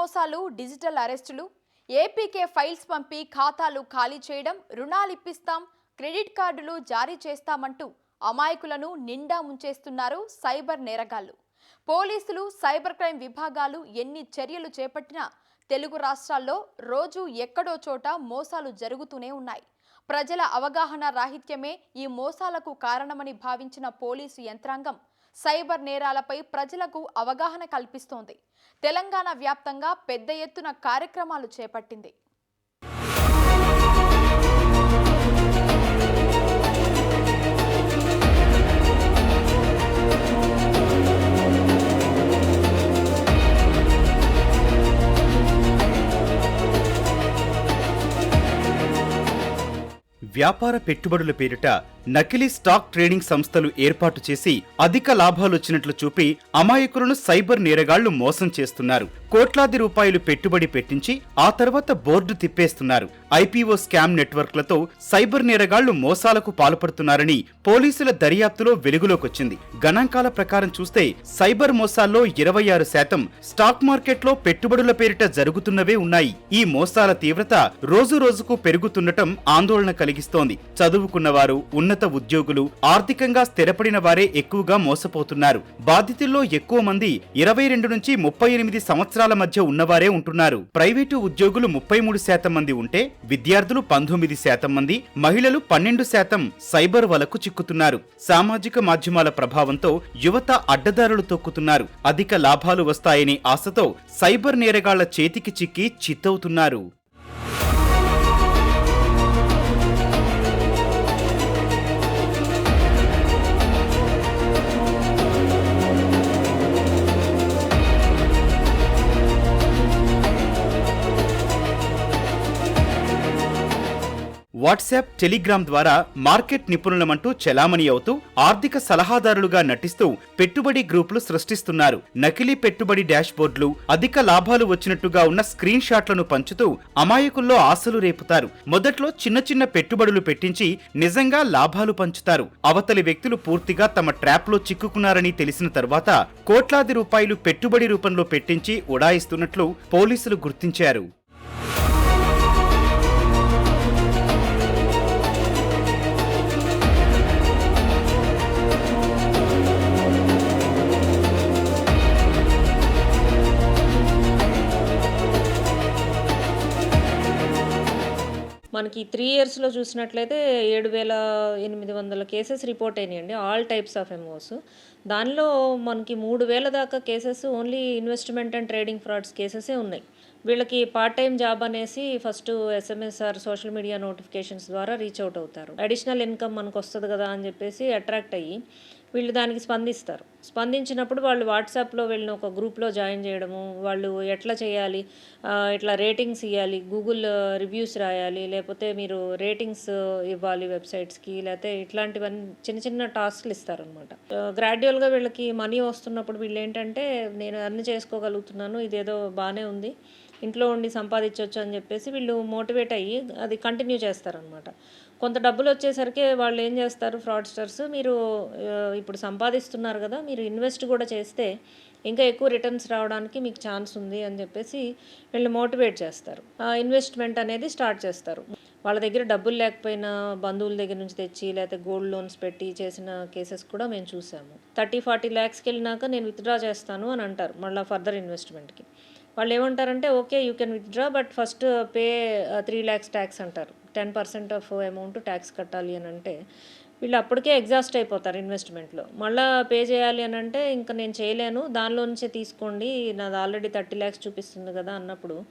మోసాలు డిజిటల్ అరెస్టులు APK files పంపి ఖాతాలు ఖాళీ చేయడం రుణాలు ఇప్పిస్తాం క్రెడిట్ కార్డులు జారీ చేస్తామంటూ అమాయకులను నిండా ముంచేస్తున్నారు సైబర్ నేరగాళ్ళు. పోలీసులు సైబర్ క్రైమ్ విభాగాలు ఎన్ని చర్యలు చేపట్టినా తెలుగు రాష్ట్రాల్లో రోజు ఎక్కడో చోట మోసాలు జరుగుతూనే ఉన్నాయి. ప్రజల అవగాహన రాహిత్యమే ఈ మోసాలకు కారణమని భావించిన పోలీసు యంత్రాంగం సైబర్ నేరాలపై ప్రజలకు అవగాహన కల్పిస్తోంది. తెలంగాణ వ్యాప్తంగా పెద్ద ఎత్తున కార్యక్రమాలు చేపట్టింది. వ్యాపార పెట్టుబడుల పేరిట నకిలీ స్టాక్ ట్రేడింగ్ సంస్థలు ఏర్పాటు చేసి అధిక లాభాలొచ్చినట్లు చూపి అమాయకులను సైబర్ నేరగాళ్ళు మోసం చేస్తున్నారు. కోట్లాది రూపాయలు పెట్టుబడి పెట్టించి ఆ తర్వాత బోర్డు తిప్పేస్తున్నారు. ఐపీఓ స్కామ్ నెట్వర్క్లతో సైబర్ నేరగాళ్ళు మోసాలకు పాల్పడుతున్నారని పోలీసుల దర్యాప్తులో వెలుగులోకొచ్చింది. గణాంకాల ప్రకారం చూస్తే సైబర్ మోసాల్లో ఇరవై ఆరు శాతం స్టాక్ మార్కెట్లో పెట్టుబడుల పేరిట జరుగుతున్నవే ఉన్నాయి. ఈ మోసాల తీవ్రత రోజు రోజుకు పెరుగుతుండటం ఆందోళన కలిగిస్తోంది. చదువుకున్నవారు ఉన్నత ఉద్యోగులు ఆర్థికంగా స్థిరపడిన వారే ఎక్కువగా మోసపోతున్నారు. బాధితుల్లో ఎక్కువ మంది ఇరవై రెండు నుంచి ముప్పై ఎనిమిది సంవత్సరాల మధ్య ఉన్నవారే ఉంటున్నారు. ప్రైవేటు ఉద్యోగులు ముప్పై మూడు శాతం మంది ఉంటే విద్యార్థులు పంతొమ్మిది శాతం మంది మహిళలు పన్నెండు శాతం సైబర్ వలకు చిక్కుతున్నారు. సామాజిక మాధ్యమాల ప్రభావంతో యువత అడ్డదారులు తొక్కుతున్నారు. అధిక లాభాలు వస్తాయనే ఆశతో సైబర్ నేరగాళ్ళ చేతికి చిక్కి చిత్తవుతున్నారు. వాట్సాప్ టెలిగ్రామ్ ద్వారా మార్కెట్ నిపుణులమంటూ చెలామణి అవుతూ ఆర్థిక సలహాదారులుగా నటిస్తూ పెట్టుబడి గ్రూపులు సృష్టిస్తున్నారు. నకిలీ పెట్టుబడి డాష్బోర్డులు అధిక లాభాలు వచ్చినట్టుగా ఉన్న స్క్రీన్ షాట్లను పంచుతూ అమాయకుల్లో ఆశలు రేపుతారు. మొదట్లో చిన్న చిన్న పెట్టుబడులు పెట్టించి నిజంగా లాభాలు పంచుతారు. అవతలి వ్యక్తులు పూర్తిగా తమ ట్రాప్లో చిక్కుకున్నారని తెలిసిన తర్వాత కోట్లాది రూపాయలు పెట్టుబడి రూపంలో పెట్టించి ఉడాయిస్తున్నట్లు పోలీసులు గుర్తించారు. మనకి త్రీ ఇయర్స్లో చూసినట్లయితే ఏడు వేల ఎనిమిది వందల కేసెస్ రిపోర్ట్ అయినాయండి ఆల్ టైప్స్ ఆఫ్ ఎంఓస్ దానిలో మనకి మూడు వేల దాకా cases only investment and trading frauds కేసెసే ఉన్నాయి. వీళ్ళకి పార్ట్ టైం జాబ్ అనేసి first SMS or social media notifications ద్వారా రీచ్ అవుట్ అవుతారు. అడిషనల్ ఇన్కమ్ మనకు వస్తుంది కదా అని చెప్పేసి అట్రాక్ట్ అయ్యి వీళ్ళు దానికి స్పందిస్తారు. స్పందించినప్పుడు వాళ్ళు వాట్సాప్లో వెళ్ళిన ఒక గ్రూప్లో జాయిన్ చేయడము వాళ్ళు ఎట్లా చేయాలి ఇట్లా రేటింగ్స్ ఇవ్వాలి గూగుల్ రివ్యూస్ రాయాలి లేకపోతే మీరు రేటింగ్స్ ఇవ్వాలి వెబ్సైట్స్కి లేకపోతే ఇట్లాంటివన్నీ చిన్న చిన్న టాస్క్లు ఇస్తారనమాట. గ్రాడ్యువల్గా వీళ్ళకి మనీ వస్తున్నప్పుడు వీళ్ళు ఏంటంటే నేను అన్ని చేసుకోగలుగుతున్నాను ఇదేదో బాగానే ఉంది ఇంట్లో ఉండి సంపాదించవచ్చు అని చెప్పేసి వీళ్ళు మోటివేట్ అయ్యి అది కంటిన్యూ చేస్తారనమాట. కొంత డబ్బులు వచ్చేసరికి వాళ్ళు ఏం చేస్తారు ఫ్రాడ్స్టర్స్ మీరు ఇప్పుడు సంపాదిస్తున్నారు కదా మీరు ఇన్వెస్ట్ కూడా చేస్తే ఇంకా ఎక్కువ రిటర్న్స్ రావడానికి మీకు ఛాన్స్ ఉంది అని చెప్పేసి వీళ్ళు మోటివేట్ చేస్తారు. ఇన్వెస్ట్మెంట్ అనేది స్టార్ట్ చేస్తారు. వాళ్ళ దగ్గర డబ్బులు లేకపోయినా బంధువుల దగ్గర నుంచి తెచ్చి లేకపోతే గోల్డ్ లోన్స్ పెట్టి చేసిన కేసెస్ కూడా మేము చూసాము. థర్టీ ఫార్టీ ల్యాక్స్కి వెళ్ళినాక నేను విత్డ్రా చేస్తాను అని అంటారు మళ్ళీ ఫర్దర్ ఇన్వెస్ట్మెంట్కి. వాళ్ళు ఏమంటారంటే okay you can withdraw but first pay three lakhs tax అంటారు. Ten percent of amount tax కట్టాలి అని అంటే వీళ్ళు అప్పటికే ఎగ్జాస్ట్ అయిపోతారు ఇన్వెస్ట్మెంట్లో మళ్ళీ పే చేయాలి అని అంటే ఇంకా నేను చేయలేను. దానిలో నుంచే తీసుకోండి. నాది ఆల్రెడీ థర్టీ ల్యాక్స్ చూపిస్తుంది కదా అన్నప్పుడు.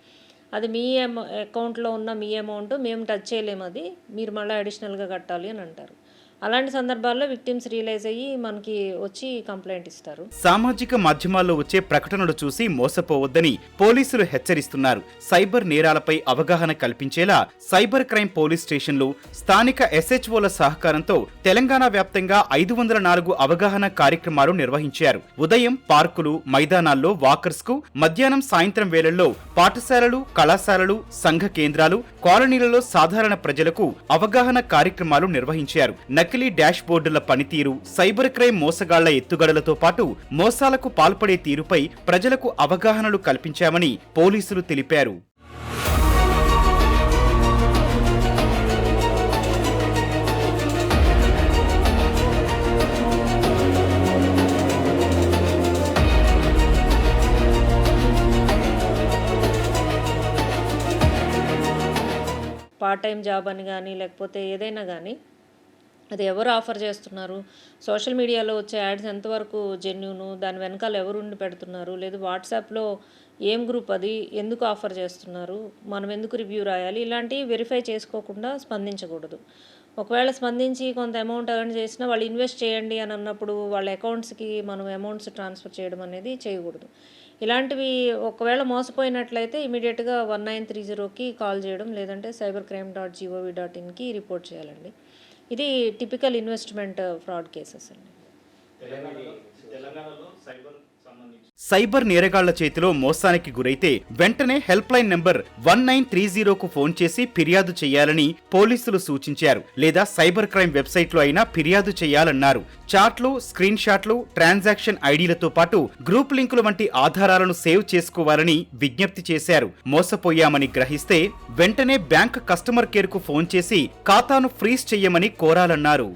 అది మీ అమౌ అకౌంట్లో ఉన్న మీ అమౌంట్ మేము టచ్ చేయలేము అది. మీరు మళ్ళీ అడిషనల్గా కట్టాలి అని అంటారు. అలాంటి సందర్భాల్లో విక్టిమ్స్ రియలైజ్ అయ్యి మనకి వచ్చి కంప్లైంట్ ఇస్తారు. సామాజిక మాధ్యమాల్లో వచ్చే ప్రకటనలు చూసి మోసపోవద్దని పోలీసులు హెచ్చరిస్తున్నారు. సైబర్ నేరాలపై అవగాహన కల్పించేలా సైబర్ క్రైమ్ పోలీస్ స్టేషన్లు స్థానిక ఎస్హెచ్ఓల సహకారంతో తెలంగాణ వ్యాప్తంగా ఐదు వందల నాలుగు అవగాహన కార్యక్రమాలు నిర్వహించారు. ఉదయం పార్కులు మైదానాల్లో వాకర్స్కు మధ్యాహ్నం సాయంత్రం వేళల్లో పాఠశాలలు కళాశాలలు సంఘ కేంద్రాలు కాలనీలలో సాధారణ ప్రజలకు అవగాహన కార్యక్రమాలు నిర్వహించారు. నకిలీ డాష్ బోర్డుల పనితీరు సైబర్ క్రైమ్ మోసగాళ్ళ ఎత్తుగడలతో పాటు మోసాలకు పాల్పడే తీరుపై ప్రజలకు అవగాహనలు కల్పించామని పోలీసులు తెలిపారు. పార్ట్ టైం జాబ్ అని కానీ లేకపోతే ఏదైనా కానీ అది ఎవరు ఆఫర్ చేస్తున్నారు? సోషల్ మీడియాలో వచ్చే యాడ్స్ ఎంతవరకు జెన్యును? దాని వెనకాల ఎవరు ఉండి పెడుతున్నారు? లేదు వాట్సాప్లో ఏం గ్రూప్ అది? ఎందుకు ఆఫర్ చేస్తున్నారు? మనం ఎందుకు రివ్యూ రాయాలి? ఇలాంటివి వెరిఫై చేసుకోకుండా స్పందించకూడదు. ఒకవేళ స్పందించి కొంత అమౌంట్ ఎర్న్ చేసినా వాళ్ళు ఇన్వెస్ట్ చేయండి అని అన్నప్పుడు వాళ్ళ అకౌంట్స్కి మనం అమౌంట్స్ ట్రాన్స్ఫర్ చేయడం అనేది చేయకూడదు. ఇలాంటివి ఒకవేళ మోసపోయినట్లయితే ఇమీడియట్గా వన్ నైన్ త్రీ జీరోకి కాల్ చేయడం లేదంటే cyber crime dot GOV dot ఇన్కి report చేయాలండి. ఇది టిపికల్ ఇన్వెస్ట్మెంట్ ఫ్రాడ్ కేసెస్ అండి. సైబర్ సైబర్ నేరగాళ్ళ చేతిలో మోసానికి గురైతే వెంటనే helpline number one nine three జీరోకు phone చేసి ఫిర్యాదు చేయాలని పోలీసులు సూచించారు. లేదా సైబర్ క్రైమ్ వెబ్సైట్లో అయినా ఫిర్యాదు చేయాలన్నారు. చాట్లు స్క్రీన్ షాట్లు ట్రాన్సాక్షన్ ఐడీలతో పాటు గ్రూప్ లింకులు వంటి ఆధారాలను సేవ్ చేసుకోవాలని విజ్ఞప్తి చేశారు. మోసపోయామని గ్రహిస్తే వెంటనే బ్యాంక్ కస్టమర్ కేర్కు ఫోన్ చేసి ఖాతాను ఫ్రీజ్ చెయ్యమని కోరాలన్నారు.